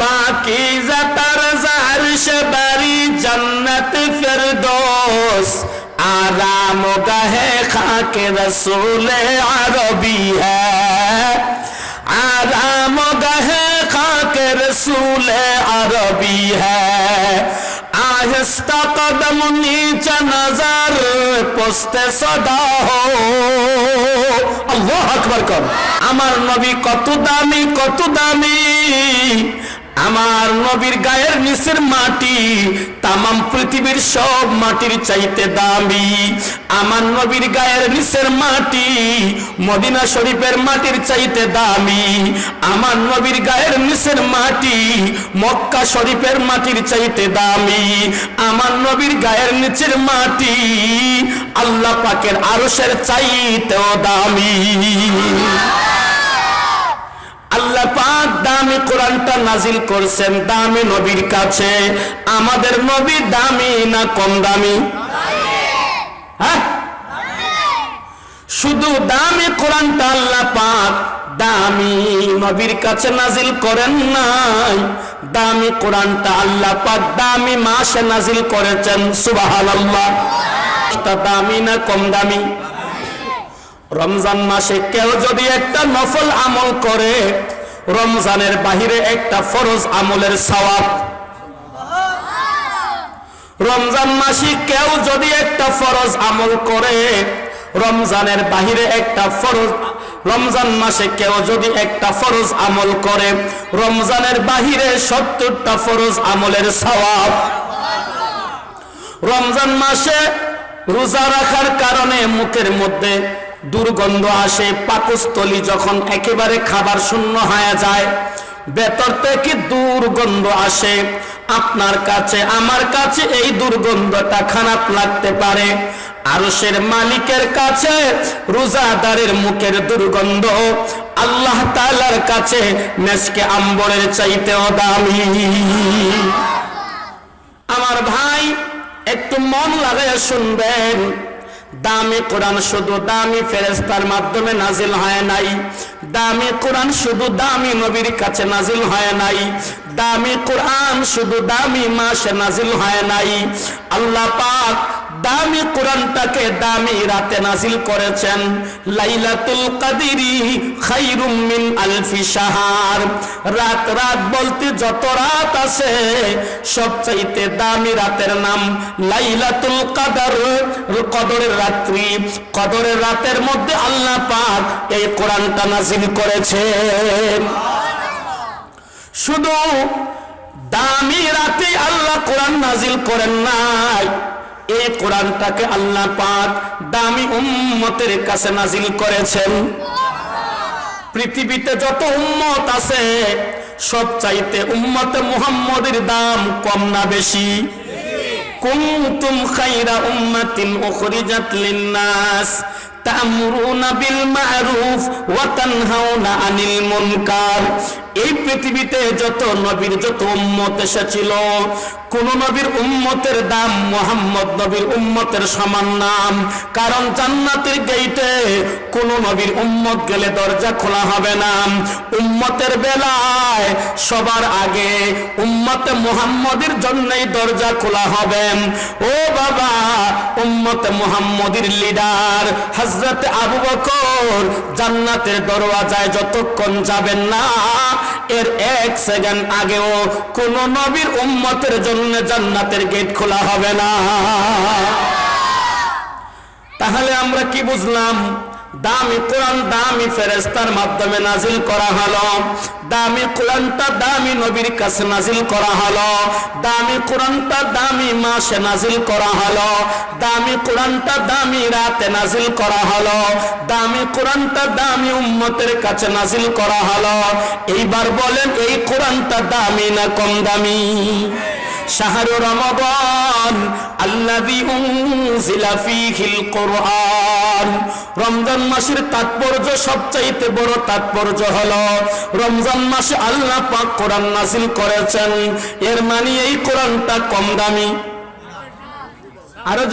পাকি জার বাড়ি জন্নত ফেরদোস। আরাম গাহে খাকে রসুল আরবি হ্যাঁ আরাম খাকে রসুল আরবি হ্যাঁ কদম নিচ নজর পোস্তে সদা হো। আল্লাহ আকবার কর। আমার নবী কত দামি কত দামি। আমার নবীর গায়ের নিচের মাটি, তামাম পৃথিবীর সব মাটির চাইতে দামি। আমার নবীর গায়ের নিচের মাটি, মদিনা শরীফের মাটির চাইতে দামি। আমার নবীর গায়ের নিচের মাটি, মক্কা শরীফের মাটির চাইতে দামি। আমার নবীর গায়ের নিচের মাটি, আল্লাহ পাকের আরশের চাইতেও দামি আল্লাহ পাক দামি কোরআনটা নাজিল করছেন দামি নবীর কাছে। আমাদের নবী দামি না কম দামি? হ্যাঁ? শুধু দামি কোরআনটা আল্লাহ পাক দামি নবীর কাছে নাজিল করেন নাই। দামি কোরআনটা আল্লাহ পাক দামি মাসে নাজিল করেছেন, সুবহানাল্লাহ। দামি না কম দামি? রমজান মাসে কেউ যদি একটা নফল আমল করে রমজানের বাহিরে একটা ফরজ আমলের সওয়াব। রমজান মাসে কেউ যদি একটা ফরজ আমল করে, রমজানের বাহিরে একটা ফরজ, রমজান মাসে কেউ যদি একটা ফরজ আমল করে, রমজানের বাহিরে সত্তরটা ফরজ আমলের সওয়াব। রমজান মাসে রোজা রাখার কারণে মুখের মধ্যে দুর্গন্ধ আসে, পাকস্থলী যখন একেবারে খাবার শূন্য হয়ে যায়, ভেতর থেকে দুর্গন্ধ আসে। আপনার কাছে, আমার কাছে এই দুর্গন্ধটা খারাপ লাগতে পারে। আরশের মালিকের কাছে, রোজাদারের মুখের দুর্গন্ধ। আল্লাহ তাআলার কাছে মেসকে আম্বরের চাইতেও দামি। আমার ভাই, একটু মন লাগাইয়া শুনবেন। দামি কোরআন শুধু দামি ফেরেস্তার মাধ্যমে নাজিল হয় নাই। দামি কোরআন শুধু দামি নবীর কাছে নাজিল হয় নাই। দামি কোরআন শুধু দামি মাসে নাজিল হয় নাই। আল্লাহ পাক দামি কোরআনটাকে দামি রাতে নাজিল করেছেন লাইলাতুল কাদিরি খাইরুম মিন আলফি শাহার। রাত রাত বলতে যত রাত আছে সবচাইতে দামি রাতের নাম লাইলাতুল কাদার। কদরের রাত্রি, কদরের রাতের মধ্যে আল্লাহ পাক এই কোরআনটা নাজিল করেছে। শুধু দামি রাতে আল্লাহ কোরআন নাজিল করেন নাই এই কোরআনটাকে আল্লাহ পাক দামি উম্মতের কাছে নাজিল করেছেন। পৃথিবীতে যত উম্মত আছে সব চাইতে উম্মতে মুহাম্মদের দাম কম না বেশি। কুমতুম খাইরা উম্মাতিন উখরিজাত লিন-নাস। তা'মুরুনা বিল মা'রুফ ওয়া তানহাউনা আনিল মুনকার। এই পৃথিবীতে যত নবীর, যত উম্মত এসেছিল, কোন নবীর উম্মতের দাম মোহাম্মদ নবীর উম্মতের সমান নাম। কারণ জান্নাতের গেইটে কোন নবীর উম্মত গেলে দরজা খোলা হবে না। উম্মতের বেলায় সবার আগে উম্মতে মুহাম্মদের জন্যই দরজা খোলা হবে। ও বাবা, উম্মতে মুহাম্মদের লিডার হযরত আবু বকর জান্নাতের দরওয়াজায় যতক্ষণ যাবেন না, এর এক সেকেন্ড আগেও কোন নবীর উম্মতের জন্য জান্নাতের গেট খোলা হবে না। তাহলে আমরা কি বুঝলাম? দামি কোরআন দামি ফেরেস্তার মাধ্যমে নাজিল করা হলো। দামি কোরআনটা দামি নবীর কাছে নাজিল করা হলো। দামি কোরআনটা দামি মাসে নাজিল করা হলো। দামি কোরআনটা দামি রাতে নাজিল করা হলো। দামি কোরআনটা দামি উম্মতের কাছে নাজিল করা হলো। এইবার বলেন, এই কোরআনটা দামি না কম দামি? শাহরু রমাদান আল্লাযী উনজিলা ফীহিল কুরআন। রমজান মাসের তাৎপর্য সবচাইতে বড় তাৎপর্য হলো, রমজান মাসে আল্লাহ পাক কোরআন নাযিল করেছেন। এর মানে এই কোরআনটা কম দামি। আরও